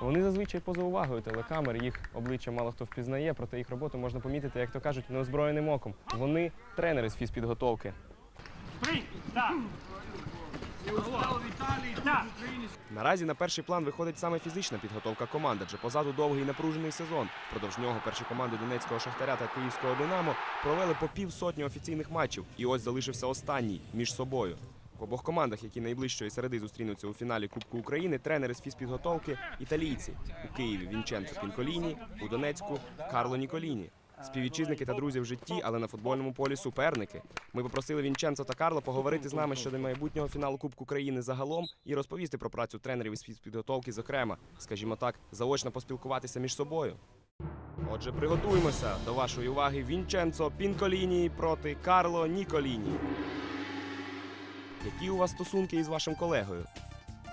Вони зазвичай поза увагою телекамер, їх обличчя мало хто впізнає, проте їх роботу можна помітити, як то кажуть, неозброєним оком. Вони тренери з фізпідготовки. Наразі на перший план виходить саме фізична підготовка команд, адже позаду довгий і напружений сезон. Продовж нього перші команди Донецького Шахтаря та Київського Динамо провели по півсотні офіційних матчів. І ось залишився останній між собою. В обох командах, які найближчої середи зустрінуться у фіналі Кубку України, тренери з фізпідготовки італійці у Києві Вінченцо Пінколіні, у Донецьку Карло Ніколіні. Співвітчизники та друзі в житті, але на футбольному полі суперники. Ми попросили Вінченцо та Карло поговорити з нами щодо майбутнього фіналу Кубку країни загалом і розповісти про працю тренерів із фізпідготовки, зокрема, скажімо так, заочно поспілкуватися між собою. Отже, приготуємося до вашої уваги Вінченцо Пінколіні проти Карло Ніколіні. Які у вас стосунки із вашим колегою?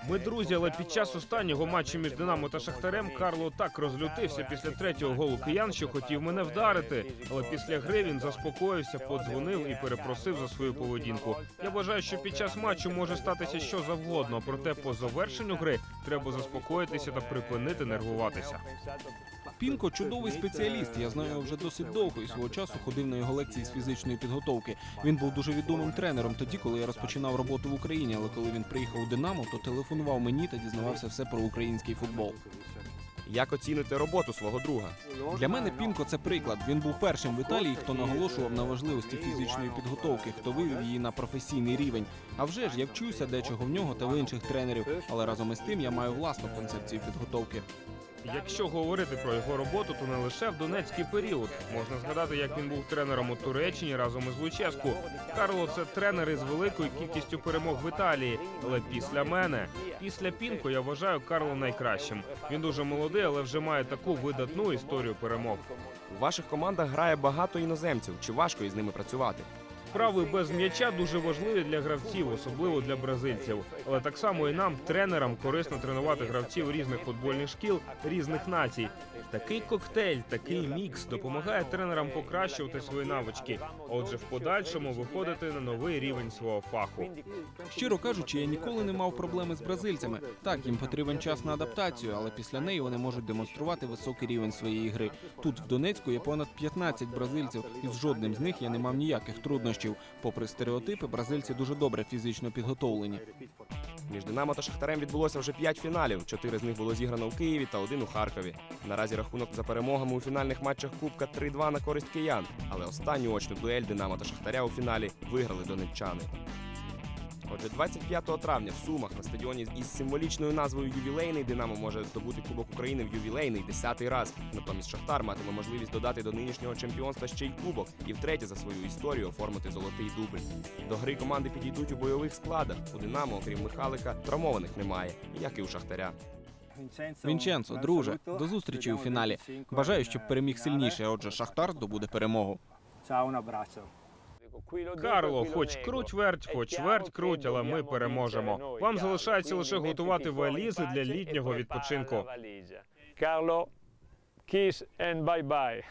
Ми друзі, але під час останнього матчу між Динамо та Шахтарем Карло так розлютився після третього голу киян, що хотів мене вдарити. Але після гри він заспокоївся, подзвонив і перепросив за свою поведінку. Я вважаю, що під час матчу може статися що завгодно, проте по завершенню гри треба заспокоїтися та припинити нервуватися. Пінко чудовий спеціаліст. Я знаю його вже досить довго і свого часу ходив на його лекції з фізичної підготовки. Він був дуже відомим тренером тоді, коли я розпочинав роботу в Україні. Але коли він приїхав у Динамо, то телефонував мені та дізнавався все про український футбол. Як оціните роботу свого друга? Для мене Пінко це приклад. Він був першим в Італії, хто наголошував на важливості фізичної підготовки, хто вивів її на професійний рівень. А вже ж я вчуся дечого в нього та в інших тренерів, але разом із тим я маю власну концепцію підготовки. Якщо говорити про його роботу, то не лише в донецький період. Можна згадати, як він був тренером у Туреччині разом із Луческу. Карло це тренер із великою кількістю перемог в Італії. Але після мене, після Пінко, я вважаю Карло найкращим. Він дуже молодий, але вже має таку видатну історію перемог. У ваших командах грає багато іноземців. Чи важко із ними працювати? Вправи без м'яча дуже важливі для гравців, особливо для бразильців. Але так само і нам, тренерам, корисно тренувати гравців різних футбольних шкіл, різних націй. Такий коктейль, такий мікс допомагає тренерам покращувати свої навички. Отже, в подальшому виходити на новий рівень свого фаху. Щиро кажучи, я ніколи не мав проблеми з бразильцями. Так, їм потрібен час на адаптацію, але після неї вони можуть демонструвати високий рівень своєї гри. Тут в Донецьку є понад 15 бразильців, і з жодним з них я не мав ніяких труднощів. Попри стереотипи, бразильці дуже добре фізично підготовлені. Між Динамо та Шахтарем відбулося вже п'ять фіналів. Чотири з них було зіграно в Києві та один у Харкові. Наразі рахунок за перемогами у фінальних матчах Кубка 3-2 на користь киян. Але останню очну дуель Динамо та Шахтаря у фіналі виграли донеччани. Отже, 25 травня в Сумах на стадіоні із символічною назвою Ювілейний Динамо може здобути Кубок України в ювілейний десятий раз. Натомість Шахтар матиме можливість додати до нинішнього чемпіонства ще й кубок і втретє за свою історію оформити золотий дубль. До гри команди підійдуть у бойових складах. У Динамо, окрім Михалика, травмованих немає, як і у Шахтаря. Вінченцо, друже, до зустрічі у фіналі. Бажаю, щоб переміг сильніше. Отже, Шахтар здобуде перемогу. Ciao, un abbraccio. Карло, хоч круть верть, хоч верть круть, але ми переможемо. Вам залишається лише готувати валізи для літнього відпочинку. Карло, kiss and bye bye.